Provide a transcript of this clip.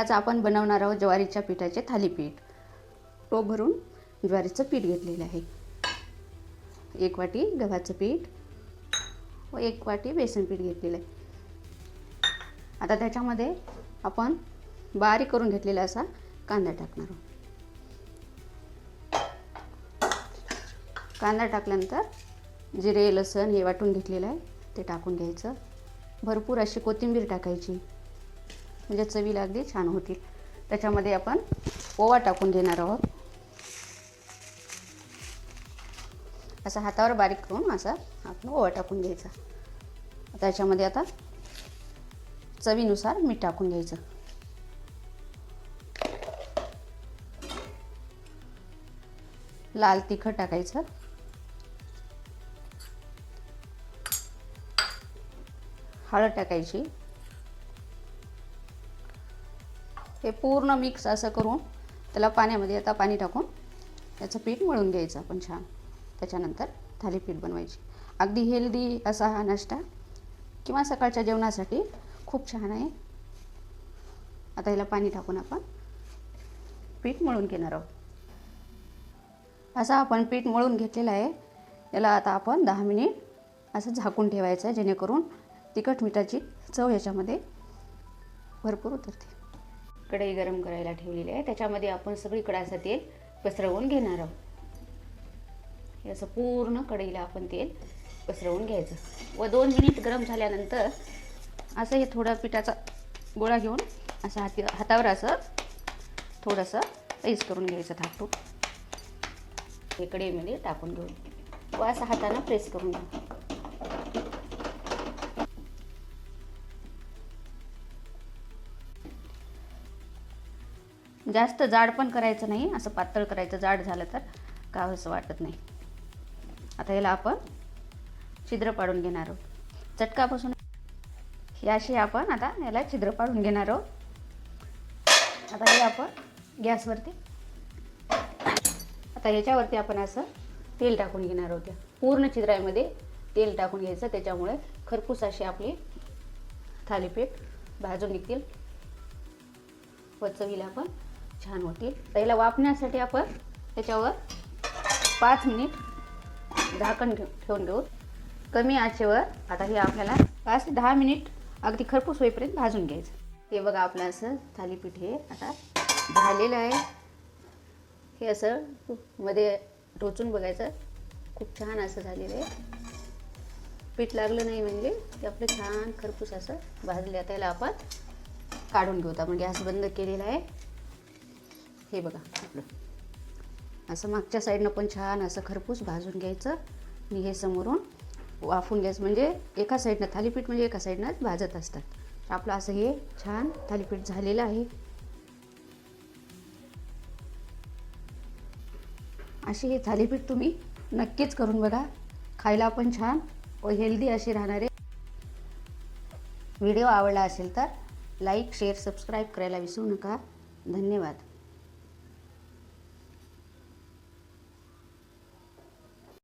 आज आपण बनवणार आहोत ज्वारीच्या पिठाचे थालीपीठ. टोप भरून ज्वारीचं पीठ घेतलेलं आहे. एक वाटी गव्हाचं पीठ व एक वाटी बेसन पीठ घेतलेलं आहे. आता त्याच्यामध्ये आपण बारीक करून घेतलेला असा कांदा टाकणार आहोत. कांदा टाकल्यानंतर जिरे लसण हे वाटून घेतलेलं आहे. ते टाकून घ्यायचं. भरपूर अशी कोथिंबीर टाकायची. म्हणजे चवीला अगदी छान होतील. त्याच्यामध्ये आपण ओवा टाकून देणार आहोत. असा हातावर बारीक करून असा आपण ओवा टाकून घ्यायचा. त्याच्यामध्ये आता चवीनुसार मीठ टाकून घ्यायचं. लाल तिखट टाकायचं. हळद टाकायची. हे पूर्ण मिक्स असं करून त्याला पाण्यामध्ये आता पाणी टाकून त्याचं पीठ मळून घ्यायचं आपण छान. त्याच्यानंतर थालीपीठ बनवायची. अगदी हेल्दी असा हा नाश्ता किंवा सकाळच्या जेवणासाठी खूप छान आहे. आता ह्याला पाणी टाकून आपण पीठ मळून घेणार आहोत. असा आपण पीठ मळून घेतलेलं आहे. याला आता आपण दहा मिनिट असं झाकून ठेवायचं आहे जेणेकरून तिखट मिठाची चव याच्यामध्ये भरपूर उतरते. कढई गरम करायला ठेवलेली आहे. त्याच्यामध्ये आपण सगळी कडाचं तेल पसरवून घेणार आहोत. असं पूर्ण कढईला आपण तेल पसरवून घ्यायचं. व दोन मिनिट गरम झाल्यानंतर असं हे थोडा पिठाचा गोळा घेऊन असं हाती हातावर असं थोडंसं ऐस करून घ्यायचं थापटून. हे कढईमध्ये टाकून घेऊन. व असं हातानं प्रेस करून घ्या. जास्त जाड पण करायचं नाही असं पातळ करायचं जाड झालं तर का हो असं वाटत नाही. आता याला आपण छिद्र पाडून घेणार आहोत. चटकापासून याशी आपण आता याला छिद्र पाडून घेणार आहोत. आता हे आपण गॅसवरती आता याच्यावरती आपण असं तेल टाकून घेणार आहोत. पूर्ण छिद्रामध्ये तेल टाकून घ्यायचं त्याच्यामुळे खरपूस अशी आपली थालीपीठ भाजून निघतील. व चवीला छान होतील त्याला वापण्यासाठी आपण त्याच्यावर पाच मिनिट झाकण ठेव ठेवून घेऊ कमी आचेवर आता हे आपल्याला पाच ते दहा मिनिट अगदी खरपूस होईपर्यंत भाजून घ्यायचं. हे बघा आपलं असं थालीपीठ हे आता झालेलं आहे. हे असं मध्ये टोचून बघायचं. खूप छान असं झालेलं आहे. पीठ लागलं नाही म्हणजे ते आपलं छान खरपूस असं भाजले. आता याला आपण काढून घेऊ. आपण गॅस बंद केलेला आहे. हे बघा आपलं. असं मागच्या साईडनं पण छान असं खरपूस भाजून घ्यायचं. आणि हे समोरून वाफून घ्यायचं. म्हणजे एका साईडनं थालीपीठ म्हणजे एका साईडनंच भाजत असतात. आपलं असं हे छान थालीपीठ झालेलं आहे. अशी हे थालीपीठ तुम्ही नक्कीच करून बघा. खायला पण छान व हेल्दी अशी राहणारे. व्हिडिओ आवडला असेल तर लाईक शेअर सबस्क्राईब करायला विसरू नका. धन्यवाद.